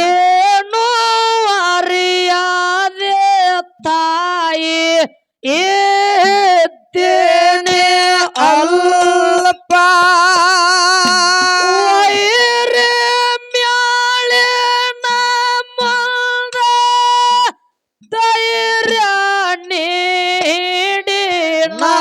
ಏನು ಅರಿಯಾದೆ ತಾಯಿ ಏ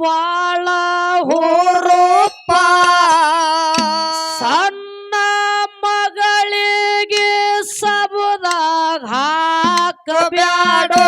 ಪಾಳ ಹೋರೂಪ ಸಣ್ಣ ಮಗಳಿಗೆ ಸಬದಾಗ ಹಾಕಬ್ಯಾಡೋ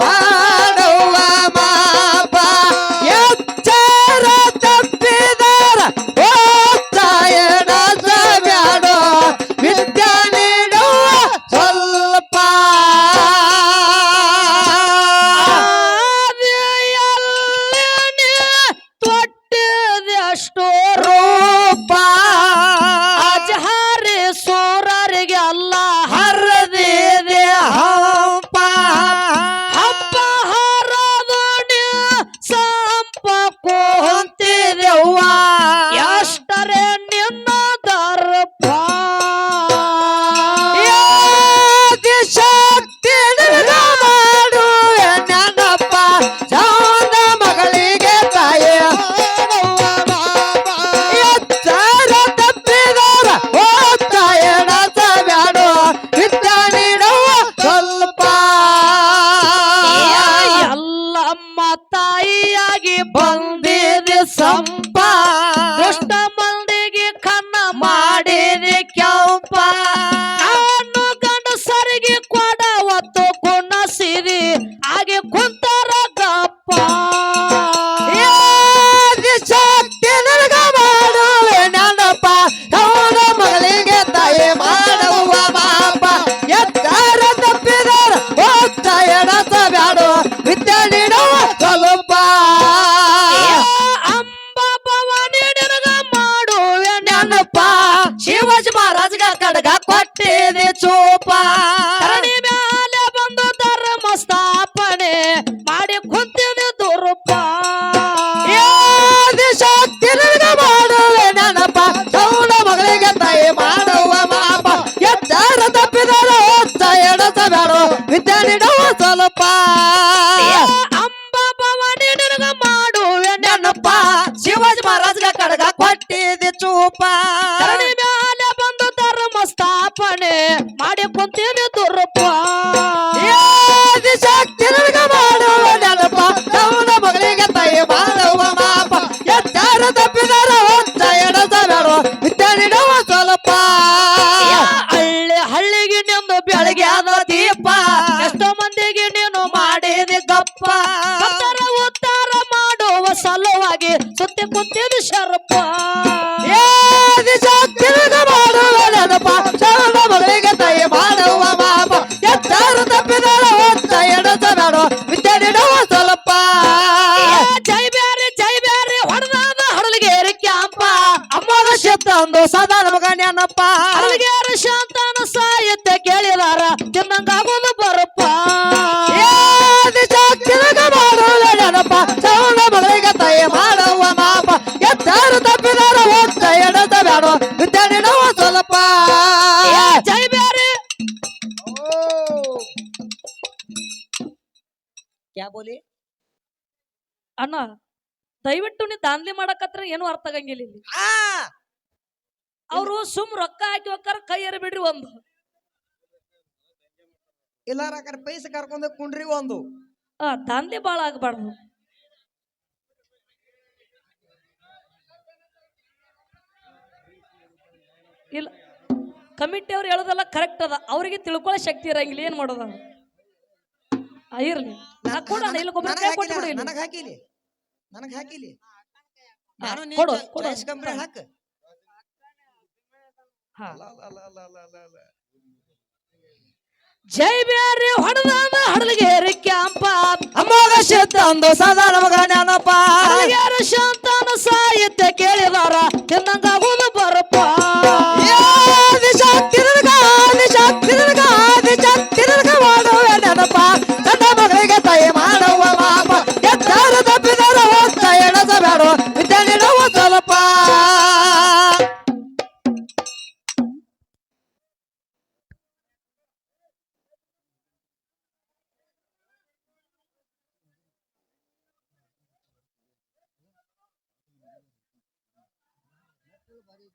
বা ಕಟ್ಟಿದೆ ಚೋಪ. ಧರಣಿ ಮೇಲೆ ಬಂದು ಧರ್ಮ ಸ್ಥಾಪನೆ ಮಾಡಿ ಕುಂತಿದೆ ದುರುಪ. ಶಕ್ತಿ ಮಾಡುವೆ ನೆನಪ. ತೌಲ ಮಗಳಿಗೆ ಮಾಪ ಎದ್ದಾರ ತಪ್ಪಿದರು ಎಡಸಬೇಡ ವಿದ್ಯೆ ನೀಡುವ ಸ್ವಲ್ಪ. ಅಂಬ ಭವಾನಿ ನಿನಗ ಶಿವಾಜಿ ಮಹಾರಾಜಗ ಕಡಗ ಕೊಟ್ಟಿದೆ ಚೂಪಾ. ಅಪ್ಪಣೆ ಮಾಡಿ ಕುಂತೀನಿ ದುರ್ಪ ಶಕ್ತಿ ನನಗ ಮಾಡುವ ನೆನಪ ನಮ್ಮ ಮಗಳಿಗೆ ತಾಯಿ ಮಾಡುವ ಮಾಪ. ಎತ್ತಾರ ತಪ್ಪಿದಾರ ಹೊತ್ತ ಎಡಸಬೇಡ ವಿದ್ಯೆ ನೀಡುವ ಸ್ವಲ್ಪ ಹಳ್ಳಿ ಹಳ್ಳಿಗೆ ನಿಂದು ಬೆಳಗ್ಗೆ ಆದ ದೀಪ ಎಷ್ಟೋ ಮಂದಿಗೆ ನೀನು ಮಾಡಿದ ಗಪ್ಪ ಉತ್ತಾರ ಮಾಡುವ ಸಲುವಾಗಿ ಸುತ್ತಿ ಕುಂತಿದ್ದು ಶರಪ್ಪ. ಬೋಲಿ? ಅಣ್ಣ ದಯವಿಟ್ಟು ನೀ ದಾಂಧಲಿ ಮಾಡಕತ್ರ ಏನು ಅರ್ಥ ಆಗಂಗಿಲ್ಲ ಇಲ್ಲಿ. ಅವರು ಸುಮ್ ರೊಕ್ಕ ಹಾಕಿ ಹೋಗ್ತಾರ ಕೈ ಏರಿ ಬಿಡ್ರಿ ಒಂದು. ಇಲ್ಲಾರ ಕಡೆ ಪೈಸೆ ಕರ್ಕೊಂಡ ಕುಂಡ್ರಿ ಒಂದು. ಆ ದಾಂಧಲಿ ಬಾಳ ಆಗ್ಬಾರ್ದು. ಇಲ್ಲ ಕಮಿಟಿ ಅವ್ರು ಹೇಳೋದೆಲ್ಲ ಕರೆಕ್ಟ್ ಅದ. ಅವ್ರಿಗೆ ತಿಳ್ಕೊಳ್ಳೋ ಶಕ್ತಿ ಇರಂಗಿಲ್ಲ ಏನ್ ಮಾಡೋದ ಇರ್ಲಿ. ನಾ ಕೊಡ ಇಲ್ಲ ಒಬ್ಬರ ಕೈ ಕೊಟ್ಟು ಬಿಡು ಇಲ್ಲಿ. ನನಗ್ ಹಾಕಿಲಿ. ನನಗ್ ಹಾಕಿಲಿ. ನಾನು ನೀ ಕೊಡು. ಚಾಯ್ಸ್ ಕಂಪ್ನಿ ಹಾಕ. ಹಾ. ಜೈ ಬ್ಯಾರಿ ಹೊಡೆದಾದ ಹಡಲಗೇರಿ ಕ್ಯಾಂಪ. ಅಮ್ಮೋಗ ಶಬ್ದಂದು ಸದಾ ನಮಗ ನೆನಪ ಹಡಲಗೇರ ಶಾಂತನ ಸಾಹಿತ್ಯ ಕೇಳಿದಾರ. ತಿನ್ನಂಗಾಗೋದು বাড়ি